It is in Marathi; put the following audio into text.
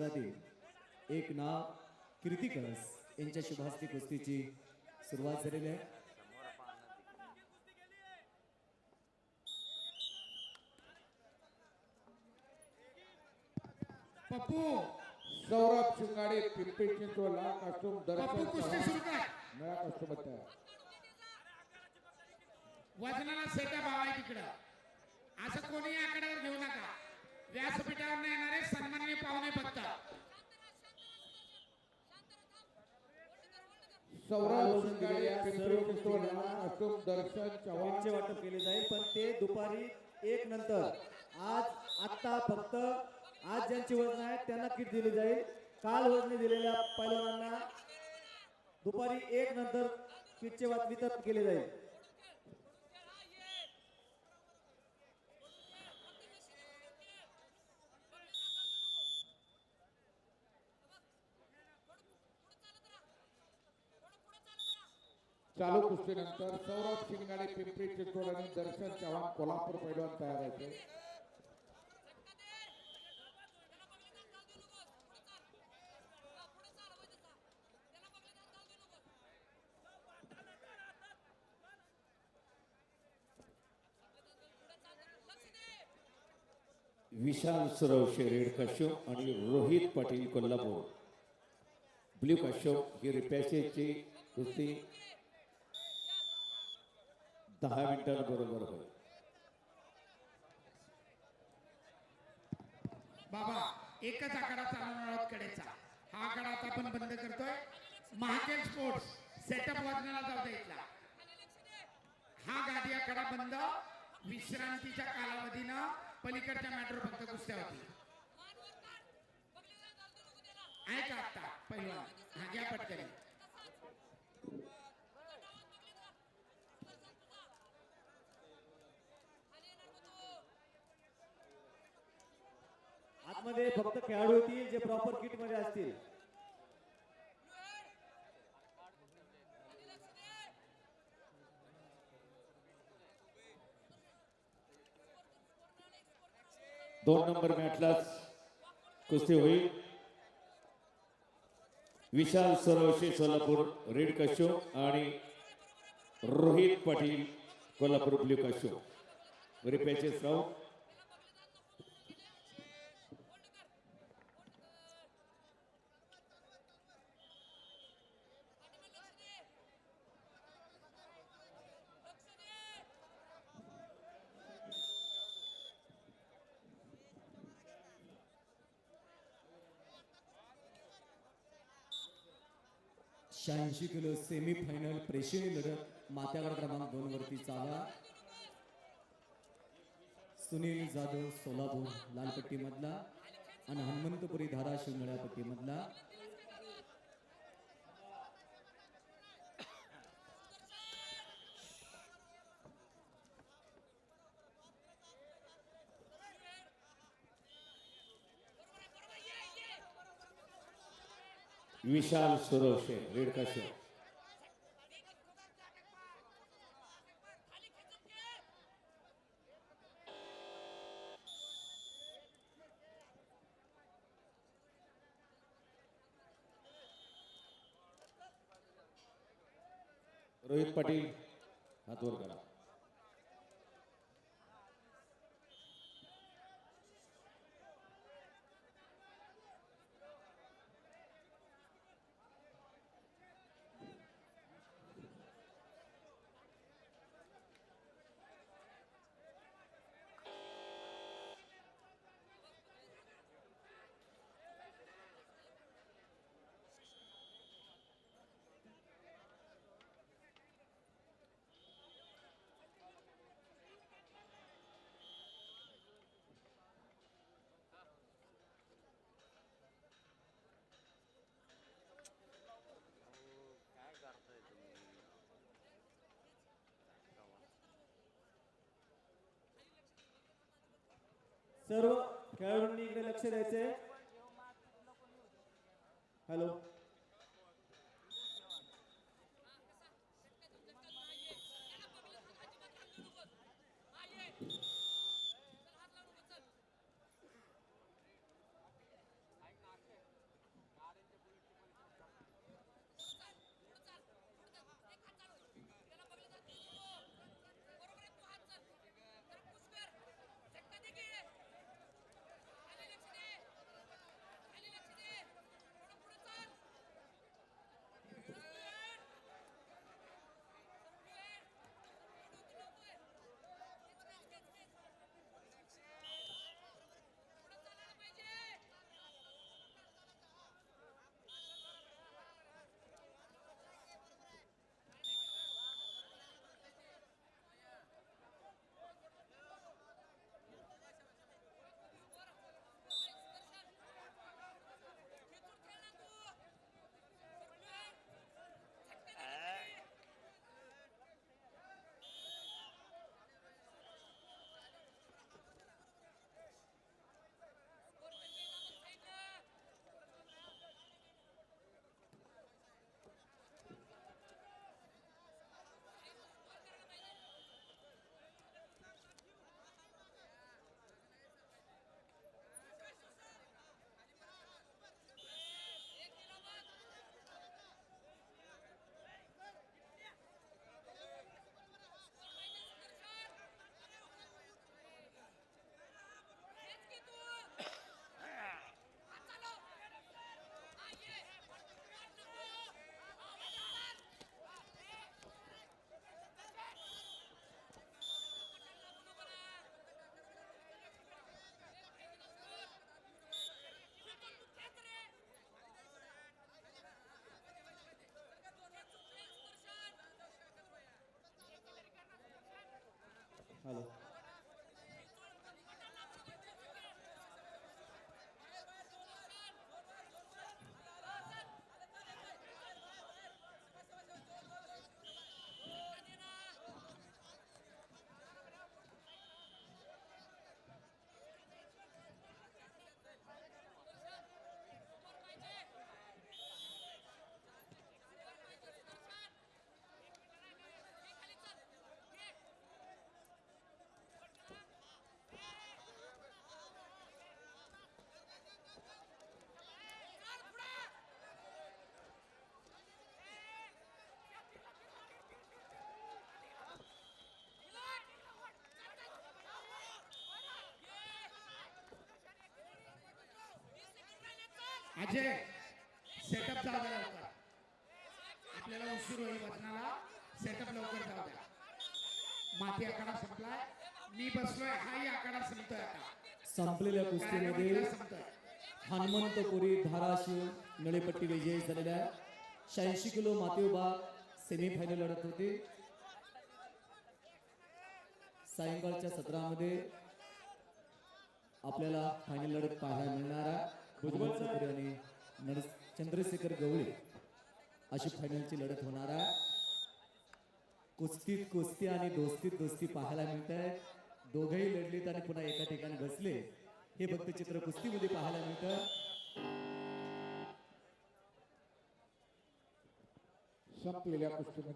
क्षेत्रातील एक नाव कीर्ती कळस यांच्या शुभास्ती कुस्तीची सुरुवात झालेली आहे. पप्पू! सौरभ शिंगाडे पिंपरी चिंचवडला कॉस्ट्युम पप्पू कुस्ती दर्शन सुरू कर! नया कॉस्ट्युम तयार वजनाला सेटा भाव तिकडं असं कोणी आकड्यावर घेऊ नका. व्यासपीठावर येणारे सन्माननीय पाहुणे शिंगाडे पिंपरी दर्शन चे वाटप केले जाईल पण ते दुपारी एक नंतर. आज आत्ता फक्त आज ज्यांची वजन आहे त्यांना किट दिली जाईल. काल वजनी दिलेल्या पैलवानांना दुपारी एक नंतर किटचे वाट वितरण केले जाईल. चालू कुस्तीनंतर सौरभ शिंगाडे पिंपरी चिंचवड आणि दर्शन चव्हाण कोल्हापूर पैलवान तयार आहेत. विशाल सरवशे रेड कश्यप आणि रोहित पाटील कोल्हापूर. ब्ल्यू कश्यप ही रिपॅशेची कुस्ती दहा मिनिटांबरोबर होईल. बाबा एकच आकडा चालवणार आहोत कडेचा. हा आकडा आता आपण बंद करतोय. महाकेल स्पोर्ट्स सेटअप वाजण्याला जाऊ दे इथला. हा गाडी आकडा बंद. विश्रांतीच्या कालावधीनं पलीकडच्या मॅटर फक्त कुस्त्या होती. ऐका का आता पहिला हा घ्या पटकन. यामध्ये फक्त खेळाडू येतील जे प्रॉपर किटमध्ये असतील. दोन नंबर मॅटलाच कुस्ती होईल. विशाल सुरवशे सोलापूर रेड कशो आणि रोहित पाटील कोल्हापूर ब्ल्यू कशो रिपॅचेस राहून शहाऐंशी किलो सेमी फायनल प्रेक्षणीय लढत मात्यागड क्रमांक दोन वरती चाला सुनील जाधव सोलापूर लालपट्टी मधला आणि हनुमंतपुरी धाराशिव नळ्यापट्टी मधला विशाल सुरवशे रेड कश्यप। रोहित पाटील हात वर करा। सर्व खेळाडूंनी इकडे लक्ष द्यायचे हॅलो. हॅलो अजय सेटअप जाऊ द्या लवकर आपल्याला उशीर होईल वजनाला सेटअप लवकर जाऊ द्या. माती आकडा संपलाय. मी बसलोय. हाही आकडा संपतोय आता. संपलेल्या कुस्तीमध्ये हनुमंतपुरी धाराशिव नळीपट्टी विजयी झालेल्या शहाऐंशी किलो माती विभाग सेमीफायनल लढत होती. सायंकाळच्या सत्रामध्ये आपल्याला फायनल लढत पाहायला मिळणारा भुजबळ चौधरी आणि नर- चंद्रशेखर गवळे अशी फायनलची लढत होणार आहे. कुस्तीत कुस्ती आणि दोस्तीत दोस्ती पाहायला मिळत आहे दोघेही लढलेत आणि पुन्हा एका ठिकाणी बसले. हे फक्त चित्र कुस्तीमध्ये पाहायला मिळतं. संपलेल्या कुस्तीमध्ये